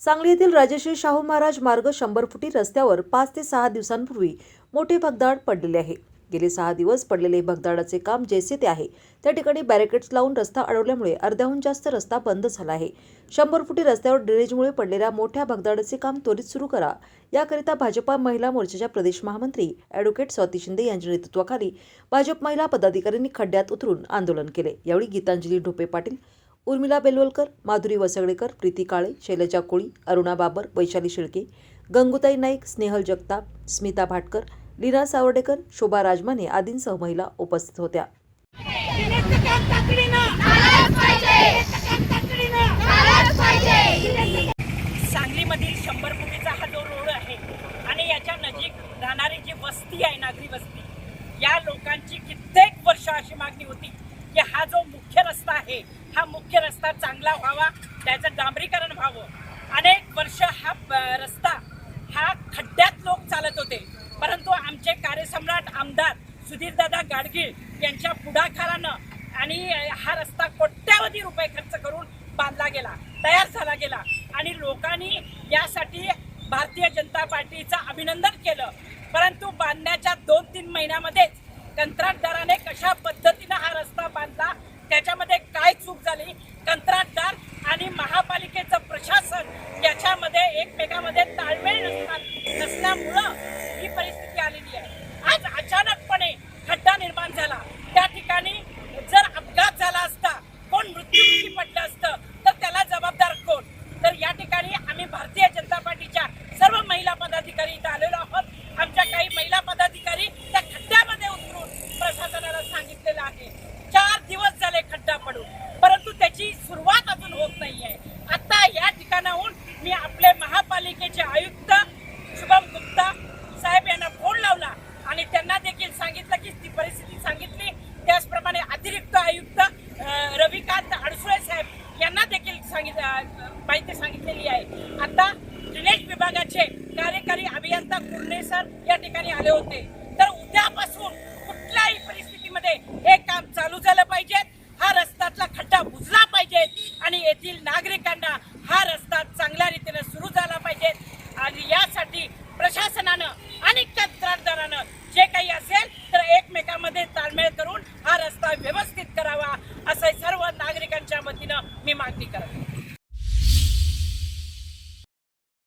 सांगली येथील राजश्री शाहू महाराज मार्ग शंभर फुटी रस्त्यावर पाच ते सहा दिवसांपूर्वी मोठे भगदाड पडलेले आहे. गेले सहा दिवस पडलेले भगदाडाचे काम जैसे ते आहे. त्या ठिकाणी बॅरिकेड्स लावून रस्ता अडवल्यामुळे अर्ध्याहून जास्त रस्ता बंद झाला आहे. शंभर फुटी रस्त्यावर ड्रेनेजमुळे पडलेल्या मोठ्या भगदाडाचे काम त्वरित सुरू करा. याकरिता भाजपा महिला मोर्चाच्या प्रदेश महामंत्री ॲडव्होकेट स्वाती शिंदे यांच्या नेतृत्वाखाली भाजप महिला पदाधिकाऱ्यांनी खड्ड्यात उतरून आंदोलन केले. यावेळी गीतांजली ढोपे पाटील उर्मिला बेलवलकर माधुरी वसगडेकर प्रीती काळे शैलजा कोळी अरुणा बाबर वैशाली शेळके गंगुताई नाईक स्नेहल जगताप स्मिता भाटकर लीना सावर्डेकर शोभा राजमाने आदींसह महिला उपस्थित होत्या. सांगलीमधील शंभर फुटीचा हा जो रोड आहे आणि याच्या नजीक राहणारी जी वस्ती आहे नागरी वस्ती या लोकांची कित्येक वर्ष अशी मागणी होती की हा जो मुख्य रस्ता आहे हा मुख्य रस्ता चांगला व्हावा त्याचं डांबरीकरण व्हावं. अनेक वर्ष हा ब- रस्ता हा खड्ड्यात लोक चालत होते. परंतु आमचे कार्यसम्राट आमदार सुधीरदादा गाडगीळ यांच्या पुढाकारानं आणि हा रस्ता कोट्यावधी रुपये खर्च करून बांधला गेला तयार झाला गेला. आणि लोकांनी यासाठी भारतीय जनता पार्टीचं अभिनंदन केलं. परंतु बांधण्याच्या दोन तीन महिन्यामध्येच नसणार ही परिस्थिती आलेली आहे. आज अचानकपणे खड्डा निर्माण झाला. त्या ठिकाणी जर अपघात झाला असता कोण मृत्यूमुखी पडलं असतं तर त्याला जबाबदार कोण? तर या ठिकाणी आम्ही भारतीय जनता पार्टीच्या सर्व महिला पदाधिकारी इथं आलेलो आहोत. आमच्या काही महिला पदाधिकारी त्या खड्ड्यामध्ये उतरून प्रशासनाला सांगितलेलं आहे. चार दिवस झाले खड्डा पडून परंतु त्याची सुरुवात अजून होत नाहीये. आता या ठिकाणाहून मी आपले महापालिकेचे आयुक्त शुभम गुप्ता साहेब यांना फोन लावला आणि त्यांना देखील सांगितलं की ती परिस्थिती सांगितली त्याचप्रमाणे अतिरिक्त आयुक्त रविकांत अडसुळे साहेब यांना देखील सांगित माहिती सांगितलेली आहे. आता ड्रेनेज विभागाचे कार्यकारी अभियंता कुर्णे सर या ठिकाणी आले होते. तर उद्यापासून कुठल्याही परिस्थितीमध्ये हे काम चालू झालं पाहिजे.